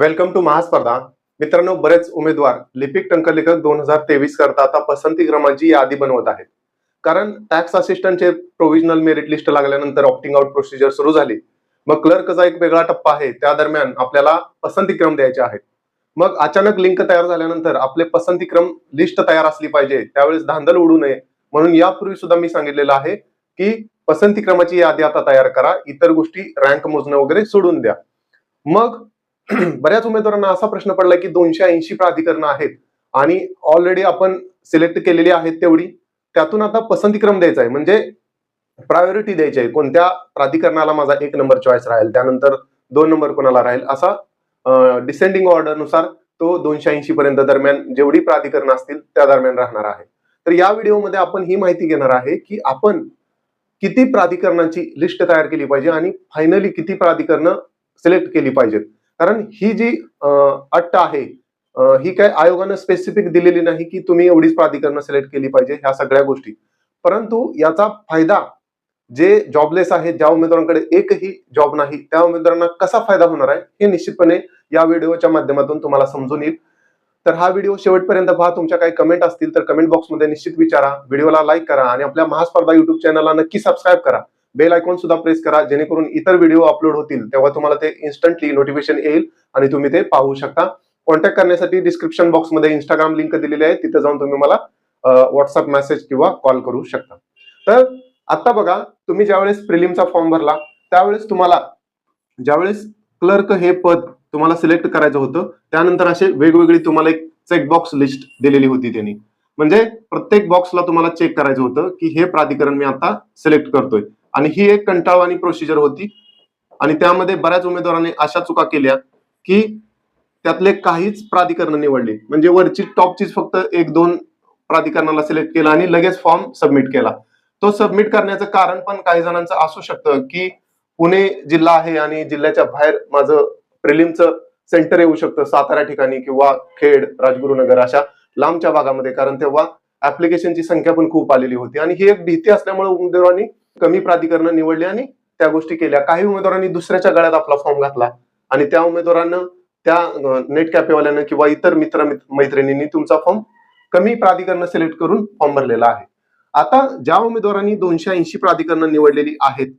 Welcome to महास्पर्धा मित्रांनो बरेच उमेदवार लिपिक टंकलेखक दोन हजार तेवीस करता आता पसंती क्रमांची यादी बनवत आहेत. कारण टॅक्स असिस्टंटचे प्रोव्हिजनल मेरिट लिस्ट लागल्यानंतर ऑप्टिंग आउट प्रोसिजर सुरू झाली. मग क्लर्कचा एक वेगळा टप्पा आहे. त्या दरम्यान आपल्याला पसंती क्रम द्यायचे आहेत. मग अचानक लिंक तयार झाल्यानंतर आपले पसंती क्रम लिस्ट तयार असली पाहिजे. त्यावेळेस धांदल उडू नये. म्हणून यापूर्वी सुद्धा मी सांगितलेलं आहे की पसंती क्रमाची यादी आता तयार करा. इतर गोष्टी रँक मोजणं वगैरे सोडून द्या. मग बऱ्याच उमेदवारांना असा प्रश्न पडला की दोनशे ऐंशी प्राधिकरणं आहेत आणि ऑलरेडी आपण सिलेक्ट केलेली आहेत तेवढी. त्यातून आता पसंतीक्रम द्यायचा आहे. म्हणजे प्रायोरिटी द्यायची आहे. कोणत्या प्राधिकरणाला माझा एक नंबर चॉईस राहील त्यानंतर दोन नंबर कोणाला राहील असा डिसेंडिंग ऑर्डरनुसार तो दोनशे ऐंशी पर्यंत दरम्यान जेवढी प्राधिकरण असतील त्या दरम्यान राहणार आहे. तर या व्हिडिओमध्ये आपण ही माहिती घेणार आहे की आपण किती प्राधिकरणांची लिस्ट तयार केली पाहिजे आणि फायनली किती प्राधिकरणं सिलेक्ट केली पाहिजेत. कारण ही जी अट्ट अट आहे ही काय आयोगानं स्पेसिफिक दिलेली नाही की तुम्ही एवढीच प्राधिकरणं सिलेक्ट केली पाहिजे ह्या सगळ्या गोष्टी. परंतु याचा फायदा जे जॉबलेस आहेत ज्या उमेदवारांकडे एकही जॉब नाही त्या उमेदवारांना कसा फायदा होणार आहे हे निश्चितपणे या व्हिडिओच्या माध्यमातून तुम्हाला समजून येईल. तर हा व्हिडिओ शेवटपर्यंत पहा तुमच्या काही कमेंट असतील तर कमेंट बॉक्समध्ये निश्चित विचारा. व्हिडिओला लाईक करा आणि आपल्या महास्पर्धा युट्यूब चॅनलला नक्की सबस्क्राईब करा. बेल आयकॉन सुद्धा प्रेस करा जेणेकरून इतर व्हिडिओ अपलोड होतील तेव्हा तुम्हाला ते इन्स्टंटली नोटिफिकेशन येईल आणि तुम्ही ते पाहू शकता. कॉन्टॅक्ट करण्यासाठी डिस्क्रिप्शन बॉक्समध्ये इंस्टाग्राम लिंक दिलेली आहे तिथे जाऊन तुम्ही मला व्हॉट्सअप मेसेज किंवा कॉल करू शकता. तर आता बघा तुम्ही ज्यावेळेस प्रिलिमचा फॉर्म भरला त्यावेळेस तुम्हाला ज्यावेळेस क्लर्क हे पद तुम्हाला सिलेक्ट करायचं होतं त्यानंतर असे वेगवेगळी तुम्हाला एक चेकबॉक्स लिस्ट दिलेली होती त्यांनी. म्हणजे प्रत्येक बॉक्सला तुम्हाला चेक करायचं होतं की हे प्राधिकरण मी आता सिलेक्ट करतोय. आणि ही एक कंटाळवाणी प्रोसिजर होती. आणि त्यामध्ये बऱ्याच उमेदवारांनी अशा चुका केल्या की त्यातले काहीच प्राधिकरण निवडले. म्हणजे वरची टॉपचीच फक्त एक दोन प्राधिकरणाला सिलेक्ट केला आणि लगेच फॉर्म सबमिट केला. तो सबमिट करण्याचं कारण पण काही जणांचं असू शकतं की पुणे जिल्हा आहे आणि जिल्ह्याच्या बाहेर माझं प्रिलिमचं सेंटर येऊ शकतं सातारा ठिकाणी किंवा खेड राजगुरुनगर अशा लांबच्या भागामध्ये. कारण तेव्हा ऍप्लिकेशनची संख्या पण खूप आलेली होती. आणि ही एक भीती असल्यामुळे उमेदवारांनी कमी प्राधिकरण निवडली आणि त्या गोष्टी केल्या. काही उमेदवारांनी दुसऱ्याच्या गळ्यात आपला फॉर्म घातला. आणि त्या उमेदवारांना त्या नेट कॅफेवाल्यानं किंवा इतर मित्र मैत्रिणींनी तुमचा फॉर्म कमी प्राधिकरण सिलेक्ट करून फॉर्म भरलेला आहे. आता ज्या उमेदवारांनी दोनशे ऐंशी प्राधिकरण निवडलेली आहेत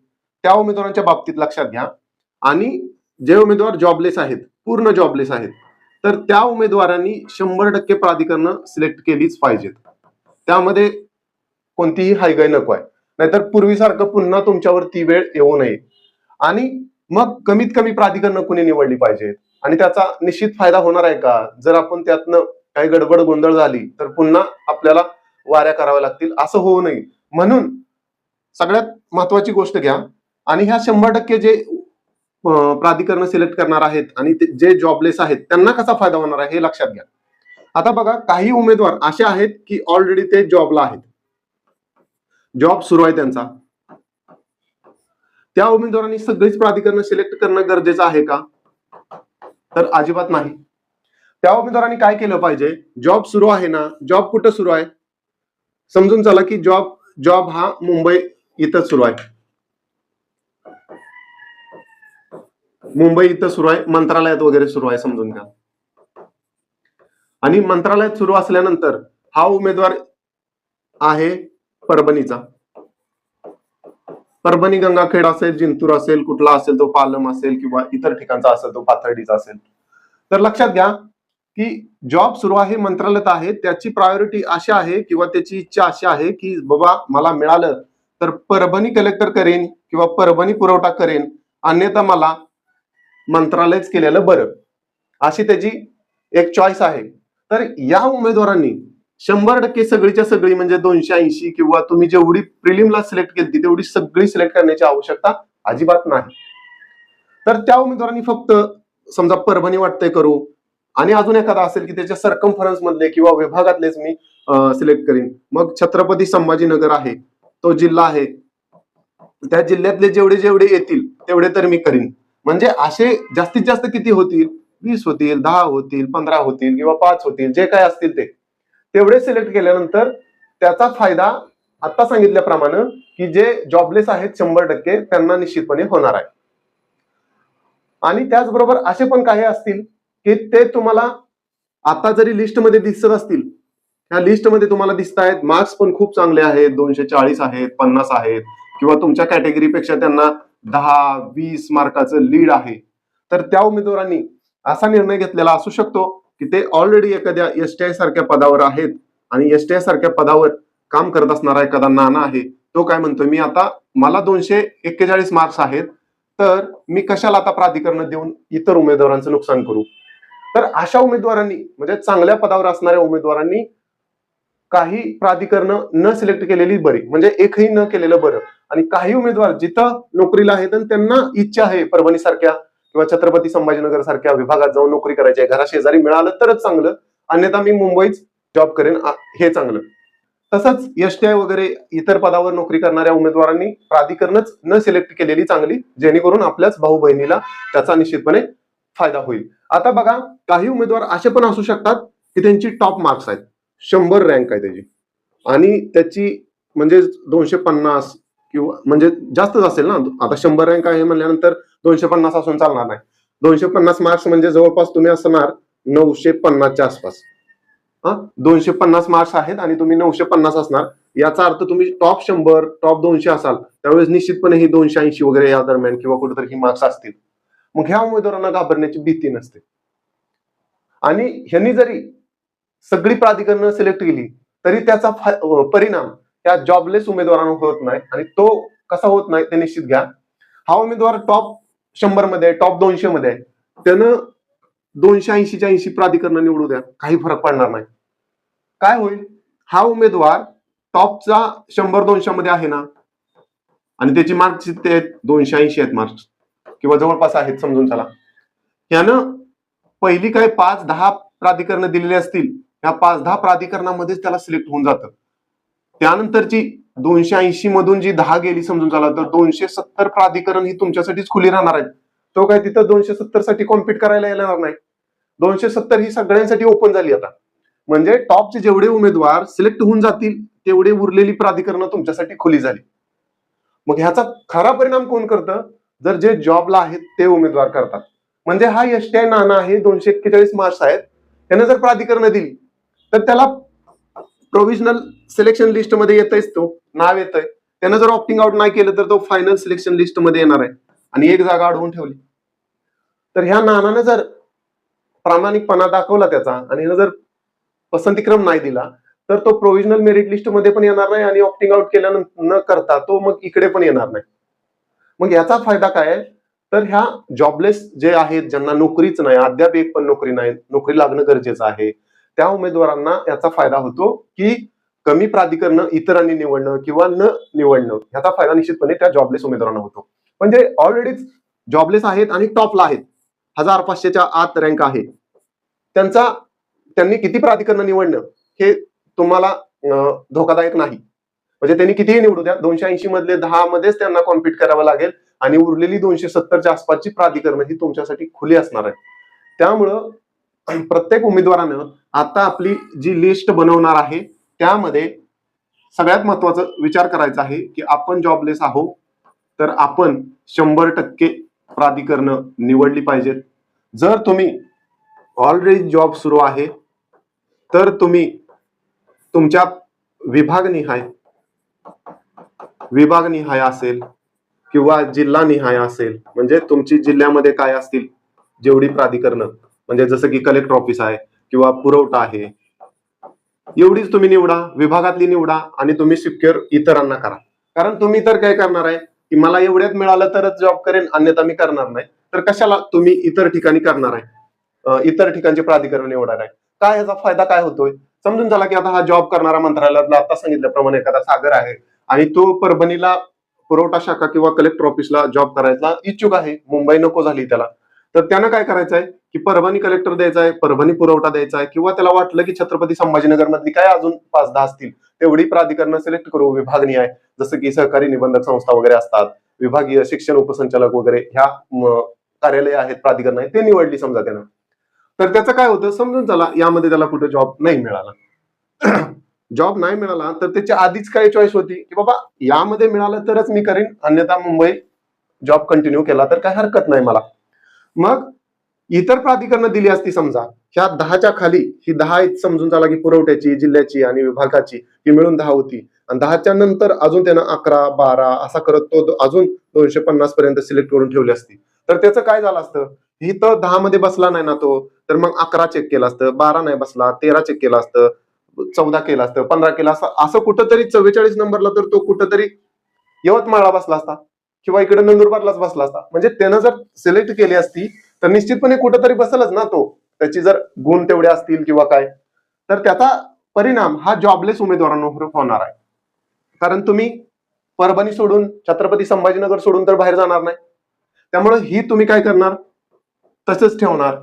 त्या उमेदवारांच्या बाबतीत लक्षात घ्या. आणि जे उमेदवार जॉबलेस आहेत पूर्ण जॉबलेस आहेत तर त्या उमेदवारांनी शंभर टक्के प्राधिकरण सिलेक्ट केलीच पाहिजेत. त्यामध्ये कोणतीही हायगाय नको आहे. नाहीतर पूर्वीसारखं पुन्हा तुमच्यावर ती वेळ येऊ नये. आणि मग कमीत कमी प्राधिकरण कुणी निवडली पाहिजेत आणि त्याचा निश्चित फायदा होणार आहे का? जर आपण त्यातनं काही गडबड गोंधळ झाली तर पुन्हा आपल्याला वाऱ्या कराव्या लागतील असं होऊ नये. म्हणून सगळ्यात महत्वाची गोष्ट घ्या. आणि ह्या शंभर टक्के जे प्राधिकरण सिलेक्ट करणार आहेत आणि ते जे जॉबलेस आहेत त्यांना कसा फायदा होणार आहे हे लक्षात घ्या. आता बघा काही उमेदवार असे आहेत की ऑलरेडी ते जॉबला आहेत. जॉब सुरू आहे त्यांचा. त्या उमेदवारांनी सगळीच प्राधिकरण सिलेक्ट करणं गरजेचं आहे का? तर अजिबात नाही. त्या उमेदवारांनी काय केलं पाहिजे? जॉब सुरू आहे ना? जॉब कुठं सुरू आहे? समजून चला की जॉब जॉब हा मुंबई इथं सुरू आहे. मुंबई इथं सुरू आहे मंत्रालयात वगैरे सुरू आहे समजून घ्या. आणि मंत्रालयात सुरू असल्यानंतर हा उमेदवार आहे परभणीचा. परभणी गंगाखेड असेल जिंतूर असेल कुठला असेल तो पालम असेल किंवा इतर ठिकाणचा असेल तो पाथर्डीचा असेल. तर लक्षात घ्या की जॉब सुरू आहे मंत्रालयात आहे त्याची प्रायोरिटी अशी आहे किंवा त्याची इच्छा अशी आहे की बाबा मला मिळालं तर परभणी कलेक्टर करेन किंवा परभणी पुरवठा करेन अन्यथा मला मंत्रालयच केलेलं बरं. अशी त्याची एक चॉईस आहे. तर या उमेदवारांनी शंभर टक्के सगळीच्या सगळी म्हणजे दोनशे ऐंशी किंवा तुम्ही जेवढी प्रिलिमला सिलेक्ट केली तेवढी सगळी सिलेक्ट करण्याची आवश्यकता अजिबात नाही. तर त्या उमेदवारांनी फक्त समजा परभणी वाटतंय करू आणि अजून एखादा असेल की त्याच्या सरकमफरन्स मधले किंवा विभागातलेच मी सिलेक्ट करीन. मग छत्रपती संभाजीनगर आहे तो जिल्हा आहे. त्या जिल्ह्यातले जेवढे जेवढे येतील तेवढे तर मी करीन. म्हणजे असे जास्तीत जास्त किती होतील? वीस होतील दहा होतील पंधरा होतील किंवा पाच होतील जे काय असतील ते. तेवढे सिलेक्ट केल्यानंतर त्याचा फायदा आता सांगितल्याप्रमाणे की जे जॉबलेस आहेत शंभर टक्के त्यांना निश्चितपणे होणार आहे. आणि त्याचबरोबर असे पण काही असतील की ते तुम्हाला आता जरी लिस्टमध्ये दिसत असतील ह्या लिस्टमध्ये तुम्हाला दिसत आहेत मार्क्स पण खूप चांगले आहेत दोनशे चाळीस आहेत पन्नास आहेत किंवा तुमच्या कॅटेगरीपेक्षा त्यांना दहा वीस मार्काचं लीड आहे तर त्या उमेदवारांनी असा निर्णय घेतलेला असू शकतो. की ते ऑलरेडी एखाद्या एस टी आय सारख्या पदावर आहेत आणि एस टी आय सारख्या पदावर काम करत असणारा एखादा नाना आहे तो काय म्हणतोय मी आता मला दोनशे एक्केचाळीस मार्क्स आहेत तर मी कशाला आता प्राधिकरण देऊन इतर उमेदवारांचं नुकसान करू? तर अशा उमेदवारांनी म्हणजे चांगल्या पदावर असणाऱ्या उमेदवारांनी काही प्राधिकरण न सिलेक्ट केलेली बरी म्हणजे एकही न केलेलं बरं. आणि काही उमेदवार जिथं नोकरीला आहेत आणि त्यांना इच्छा आहे परभणी सारख्या किंवा छत्रपती संभाजीनगर सारख्या विभागात जाऊन नोकरी करायची आहे घराशेजारी मिळालं तरच चांगलं. अन्यथा मी मुंबईच जॉब करेन हे चांगलं. तसंच एस टी आय वगैरे इतर पदावर नोकरी करणाऱ्या उमेदवारांनी प्राधिकरणच न सिलेक्ट केलेली चांगली जेणेकरून आपल्याच भाऊ बहिणीला त्याचा निश्चितपणे फायदा होईल. आता बघा काही उमेदवार असे पण असू शकतात की त्यांची टॉप मार्क्स आहेत. शंभर रँक आहे त्याची. आणि त्याची म्हणजे दोनशे पन्नास किंवा म्हणजे जास्तच असेल ना? आता शंभर रँक आहे म्हणल्यानंतर दोनशे पन्नास असून चालणार नाही. दोनशे पन्नास मार्क्स म्हणजे जवळपास तुम्ही असणार नऊशे पन्नासच्या आसपास. हा? दोनशे पन्नास मार्क्स आहेत आणि तुम्ही नऊशे पन्नास असणार. याचा अर्थ तुम्ही टॉप शंभर टॉप दोनशे असाल त्यावेळेस निश्चितपणे ही दोनशे ऐंशी वगैरे या दरम्यान किंवा कुठेतरी ही मार्क्स असतील. मग ह्या उमेदवारांना घाबरण्याची भीती नसते. आणि ह्यांनी जरी सगळी प्राधिकरणं सिलेक्ट केली तरी त्याचा परिणाम त्या जॉबलेस उमेदवारांना होत नाही आणि तो कसा होत नाही ते निश्चित घ्या. हा उमेदवार टॉप शंभरमध्ये टॉप दोनशे मध्ये आहे. त्यानं दोनशे ऐंशीच्या ऐंशी प्राधिकरण निवडू द्या. काही फरक पडणार नाही. काय होईल? हा उमेदवार टॉपचा शंभर दोनशे मध्ये आहे ना? आणि त्याची मार्क्स ते आहेत दोनशे ऐंशी आहेत मार्क्स किंवा जवळपास आहेत समजून चला. यानं पहिली काय पाच दहा प्राधिकरण दिलेली असतील या पाच दहा प्राधिकरणामध्येच त्याला सिलेक्ट होऊन जातं. त्यानंतरची दोनशे ऐंशी मधून जी दहा गेली समजून चाला तर दोनशे सत्तर प्राधिकरण ही तुमच्यासाठीच खुली राहणार आहे तो काय तिथं दोनशे सत्तरसाठी कॉम्पिट करायला येणार नाही. दोनशे सत्तर ही सगळ्यांसाठी ओपन झाली आता. म्हणजे टॉपचे जेवढे उमेदवार सिलेक्ट होऊन जातील तेवढे उरलेली प्राधिकरण तुमच्यासाठी खुली झाली. मग ह्याचा खरा परिणाम कोण करतं? जर जे जॉबला आहेत ते उमेदवार करतात. म्हणजे हा एस नाना आहे दोनशे एक्केचाळीस मार्क्स आहेत. त्याने जर प्राधिकरण दिली तर त्याला प्रोव्हिजनल सिलेक्शन लिस्टमध्ये येतच तो नाव येतंय. त्यानं जर ऑप्टिंग आउट नाही केलं तर तो फायनल सिलेक्शन लिस्टमध्ये येणार आहे. आणि एक जागा अडवून ठेवली. तर ह्या नानानं जर प्रामाणिकपणा दाखवला त्याचा आणि ह्यानं जर पसंतीक्रम नाही दिला तर तो प्रोव्हिजनल मेरिट लिस्टमध्ये पण येणार नाही आणि ऑप्टिंग आउट केल्यानंतर न करता तो मग इकडे पण येणार नाही. मग याचा फायदा काय आहे? तर ह्या जॉबलेस जे आहेत ज्यांना नोकरीच नाही अद्याप एक पण नोकरी नाही नोकरी लागणं गरजेचं आहे त्या उमेदवारांना याचा फायदा होतो की कमी प्राधिकरण इतरांनी निवडणं किंवा न निवडणं ह्याचा फायदा निश्चितपणे त्या जॉबलेस उमेदवारांना होतो. म्हणजे ऑलरेडीच जॉबलेस आहेत आणि टॉपला आहेत हजार पाचशेच्या आत रँक आहे त्यांचा त्यांनी किती प्राधिकरण निवडणं हे तुम्हाला धोकादायक नाही. म्हणजे त्यांनी कितीही निवडू द्या दोनशे ऐंशी मधले दहा मध्येच त्यांना कॉम्पिट करावं लागेल आणि उरलेली दोनशे सत्तरच्या आसपासची प्राधिकरण ही तुमच्यासाठी खुली असणार आहे त्यामुळं प्रत्येक उमेदवारानं आता आपली जी लिस्ट बनवणार आहे त्यामध्ये सगळ्यात महत्वाचं विचार करायचा आहे की आपण जॉबलेस आहोत तर आपण शंभर टक्के प्राधिकरणं निवडली पाहिजेत. जर तुम्ही ऑलरेडी जॉब सुरू आहे तर तुम्ही तुमच्या विभागनिहाय विभागनिहाय असेल किंवा जिल्हानिहाय असेल म्हणजे तुमची जिल्ह्यामध्ये काय असतील जेवढी प्राधिकरणं. म्हणजे जसं की कलेक्टर ऑफिस आहे किंवा पुरवठा आहे एवढीच तुम्ही निवडा विभागातली निवडा आणि तुम्ही सिक्युअर इतरांना करा. कारण तुम्ही तर काय करणार आहे की मला एवढ्यात मिळालं तरच जॉब करेन अन्यथा मी करणार नाही. तर कशाला तुम्ही इतर ठिकाणी करणार आहे? इतर ठिकाणचे प्राधिकरण निवडणार आहे. काय याचा फायदा काय होतोय? समजून झाला की आता हा जॉब करणारा मंत्रालयातला आता सांगितल्याप्रमाणे एखादा सागर आहे आणि तो परभणीला पुरवठा शाखा किंवा कलेक्टर ऑफिसला जॉब करायचा इच्छुक आहे. मुंबई नको झाली त्याला. तर त्यानं काय करायचं आहे की परभणी कलेक्टर द्यायचा आहे परभणी पुरवठा द्यायचा आहे किंवा त्याला वाटलं की छत्रपती संभाजीनगर मधली काय अजून पाच दहा असतील तेवढी प्राधिकरण सिलेक्ट करू विभागणी आहे. जसं की सहकारी निबंधक संस्था वगैरे असतात विभागीय शिक्षण उपसंचालक वगैरे ह्या कार्यालय आहेत प्राधिकरण आहेत ते निवडली समजा त्यानं. तर त्याचं काय होतं? समजून चला यामध्ये त्याला कुठे जॉब नाही मिळाला. जॉब नाही मिळाला तर त्याच्या आधीच काय चॉईस होती? की बाबा यामध्ये मिळालं तरच मी करीन अन्यथा मुंबई जॉब कंटिन्यू केला तर काय हरकत नाही मला. मग इतर प्राधिकरणं दिली असती समजा ह्या दहाच्या खाली ही दहा समजून झाला की पुरवठ्याची जिल्ह्याची आणि विभागाची ही मिळून दहा होती. आणि दहाच्या नंतर अजून त्यानं अकरा बारा असा करत तो अजून दोनशे पन्नास पर्यंत सिलेक्ट करून ठेवली असती. तर त्याचं काय झालं असतं? ही तर दहा मध्ये बसला नाही ना तो तर मग अकरा चेक केलं असतं बारा नाही बसला तेरा चेक केलं असतं चौदा केलं असतं पंधरा केलं असतं असं कुठंतरी चव्वेचाळीस नंबरला तर तो कुठंतरी यवतमाळला बसला असता. किंवा इकडे नंदुरबारलाच बसला असता. म्हणजे त्यानं जर सिलेक्ट केली असती तर निश्चितपणे कुठंतरी बसलच ना तो. त्याची जर गुण तेवढे असतील किंवा काय. तर त्याचा परिणाम हा जॉबलेस उमेदवारांवर होणार आहे. कारण तुम्ही परभणी सोडून छत्रपती संभाजीनगर सोडून तर बाहेर जाणार नाही. त्यामुळे ही तुम्ही काय करणार? तसंच ठेवणार.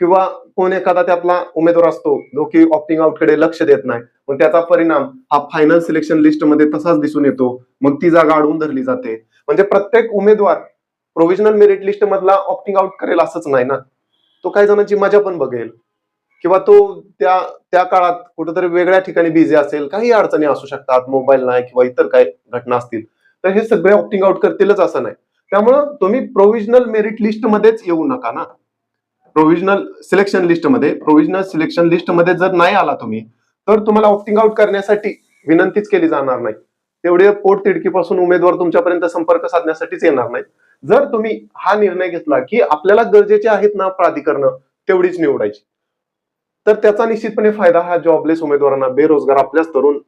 किंवा कोण एखादा त्यातला उमेदवार असतो जो की ऑप्टिंग आउटकडे लक्ष देत नाही मग त्याचा परिणाम हा फायनल सिलेक्शन लिस्टमध्ये तसाच दिसून येतो. मग ती जागा अडवून धरली जाते. म्हणजे प्रत्येक उमेदवार प्रोव्हिजनल मेरिट लिस्ट मधला ऑप्टिंग आउट करेल असंच नाही ना? तो काही जणांची मजा पण बघेल. किंवा तो त्या त्या काळात कुठेतरी वेगळ्या ठिकाणी बिझी असेल काही अडचणी असू शकतात मोबाईल नाही किंवा इतर काही घटना असतील तर हे सगळे ऑप्टिंग आउट करतीलच असं नाही. त्यामुळं तुम्ही प्रोव्हिजनल मेरिट लिस्ट मध्येच येऊ नका ना. प्रोव्हिजनल सिलेक्शन लिस्टमध्ये प्रोव्हिजनल सिलेक्शन लिस्टमध्ये जर नाही आला तुम्ही तर तुम्हाला ऑप्टिंग आउट करण्यासाठी विनंतीच केली जाणार नाही. तेवढे पोटतिडकीपासून उमेदवार तुमच्यापर्यंत संपर्क साधण्यासाठीच येणार नाही जर तुम्ही हा निर्णय घेतला की आपल्याला गरजेचे आहेत ना प्राधिकरण तेवढीच निवडायची. तर त्याचा निश्चितपणे फायदा हा जॉबलेस उमेदवारांना बेरोजगार आपल्याच तरुण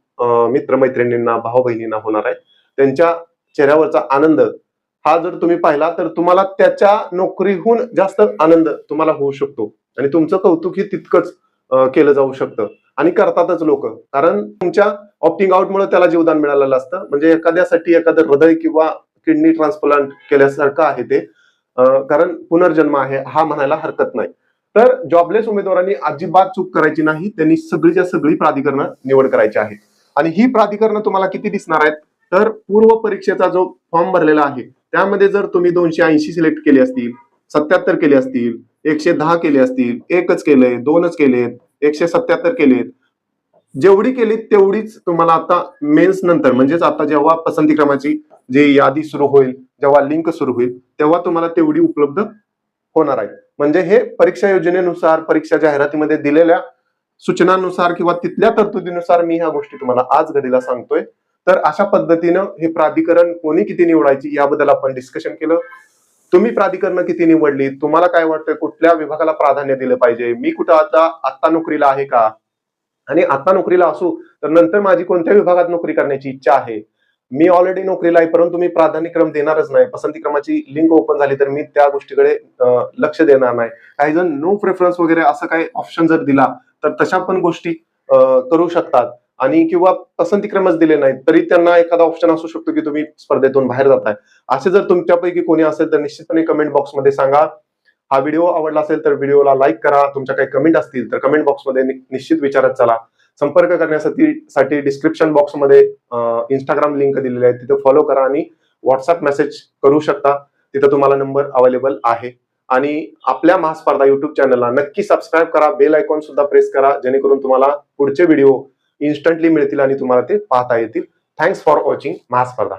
मित्रमैत्रिणींना भाऊ बहिणींना होणार आहे. त्यांच्या चेहऱ्यावरचा आनंद हा जर तुम्ही पाहिला तर तुम्हाला त्याच्या नोकरीहून जास्त आनंद तुम्हाला होऊ शकतो. आणि तुमचं कौतुकही तितकंच केलं जाऊ शकतं. आणि करतातच लोक. कारण तुमच्या ऑप्टिंग आउट मुळे त्याला जीवदान मिळालेलं असतं. म्हणजे एखाद्यासाठी एखादं हृदय किंवा किडनी ट्रान्सप्लांट केल्यासारखं आहे ते. कारण पुनर्जन्म आहे हा म्हणायला हरकत नाही. तर जॉबलेस उमेदवारांनी अजिबात चूक करायची नाही. त्यांनी सगळीच्या सगळी प्राधिकरणं निवड करायची आहे. आणि ही प्राधिकरणं तुम्हाला किती दिसणार आहेत? तर पूर्व परीक्षेचा जो फॉर्म भरलेला आहे त्यामध्ये जर तुम्ही दोनशे ऐंशी सिलेक्ट केले असतील सत्याहत्तर केले असतील एकशे दहा केले असतील एकच केलंय दोनच केलेत एकशे सत्याहत्तर केलेत. जेवढी केली तेवढीच तुम्हाला आता मेन्स नंतर म्हणजेच आता जेव्हा पसंती क्रमाची जी यादी सुरू होईल जेव्हा लिंक सुरू होईल तेव्हा तुम्हाला तेवढी उपलब्ध होणार आहे. म्हणजे हे परीक्षा योजनेनुसार परीक्षा जाहिरातीमध्ये दिलेल्या सूचनांनुसार किंवा तिथल्या तरतुदीनुसार मी ह्या गोष्टी तुम्हाला आज घडीला सांगतोय. तर अशा पद्धतीनं हे प्राधिकरण कोणी किती निवडायची याबद्दल आपण डिस्कशन केलं. तुम्ही प्राधिकरण किती निवडली तुम्हाला काय वाटतंय कुठल्या विभागाला प्राधान्य दिलं पाहिजे? मी कुठं आता आत्ता नोकरीला आहे का? आणि आता नोकरीला असू तर नंतर माझी कोणत्या विभागात नोकरी करण्याची इच्छा आहे? मी ऑलरेडी नोकरीला आहे परंतु मी प्राधान्यक्रम देणारच नाही. पसंती क्रमाची लिंक ओपन झाली तर मी त्या गोष्टीकडे लक्ष देणार नाही. काही जण नो प्रेफरन्स वगैरे असं काही ऑप्शन जर दिला तर तशा पण गोष्टी करू शकतात. आणि किंवा पसंती क्रमच दिले नाहीत तरी त्यांना एखादा ऑप्शन असू शकतो की तुम्ही स्पर्धेतून बाहेर जाताय. असे जर तुमच्यापैकी कोणी असेल तर निश्चितपणे कमेंट बॉक्समध्ये सांगा. हा व्हिडिओ आवडला असेल तर व्हिडिओला लाईक करा. तुमच्या काही कमेंट असतील तर कमेंट बॉक्समध्ये निश्चित विचारत चला. संपर्क करण्यासाठी साठी डिस्क्रिप्शन बॉक्समध्ये इंस्टाग्राम लिंक दिलेली आहे. तिथे फॉलो करा आणि व्हॉट्सअप मेसेज करू शकता. तिथं तुम्हाला नंबर अवेलेबल आहे. आणि आपल्या महास्पर्धा युट्यूब चॅनलला नक्की सबस्क्राईब करा. बेल आयकॉन सुद्धा प्रेस करा. जेणेकरून तुम्हाला पुढचे व्हिडिओ इन्स्टंटली मिळतील आणि तुम्हाला ते पाहता येतील. Thanks for watching Mahaspardha.